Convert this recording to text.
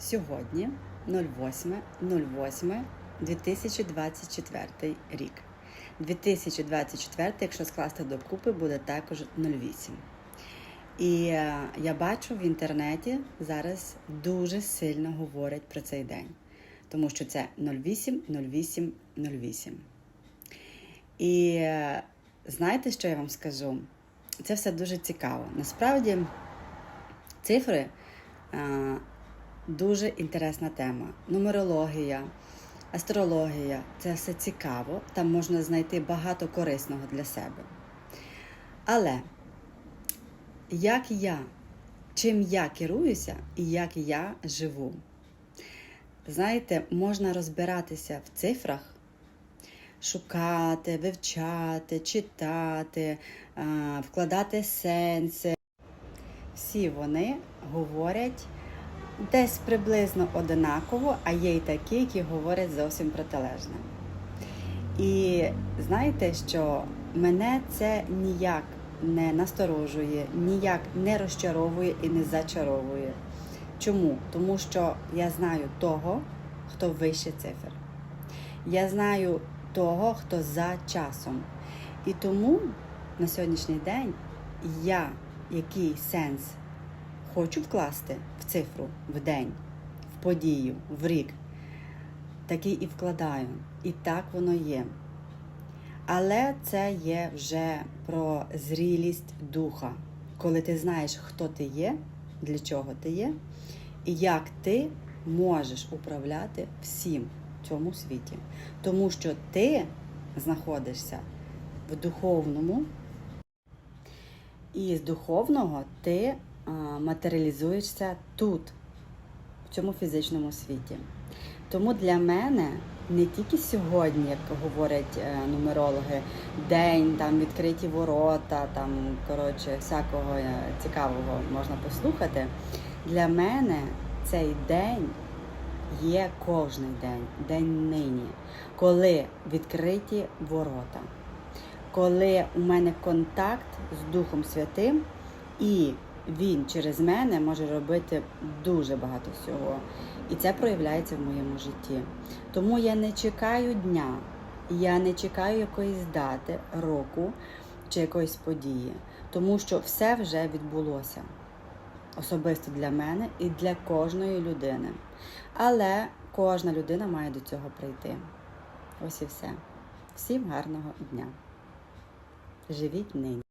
Сьогодні 08.08.2024 рік. 2024, якщо скласти докупи, буде також 08. І е, я бачу в інтернеті зараз дуже сильно говорять про цей день, тому що це 08, 08, 08. І е, знаєте, що я вам скажу? Це все дуже цікаво. Насправді, цифри е, дуже інтересна тема. Нумерологія, астрологія це все цікаво, там можна знайти багато корисного для себе. Але як я, чим я керуюся і як я живу? Знаєте, можна розбиратися в цифрах, шукати, вивчати, читати, вкладати сенси. Всі вони говорять десь приблизно одинаково, а є й такі, які говорять зовсім протилежне. І знаєте, що мене це ніяк не насторожує, ніяк не розчаровує і не зачаровує. Чому? Тому що я знаю того, хто вище цифр. Я знаю того, хто за часом. І тому на сьогоднішній день я який сенс хочу вкласти в цифру в день, в подію, в рік, такий і вкладаю. І так воно є. Але це є вже про зрілість духа, коли ти знаєш, хто ти є, для чого ти є, і як ти можеш управляти всім в цьому світі. Тому що ти знаходишся в духовному, і з духовного ти матеріалізуєшся тут, в цьому фізичному світі. Тому для мене не тільки сьогодні, як говорять е, нумерологи, день, там відкриті ворота, там коротше, всякого е, цікавого можна послухати. Для мене цей день є кожний день, день нині, коли відкриті ворота, коли у мене контакт з Духом Святим і він через мене може робити дуже багато всього. І це проявляється в моєму житті. Тому я не чекаю дня, я не чекаю якоїсь дати, року чи якоїсь події, тому що все вже відбулося особисто для мене і для кожної людини. Але кожна людина має до цього прийти. Ось і все. Всім гарного дня. Живіть нині.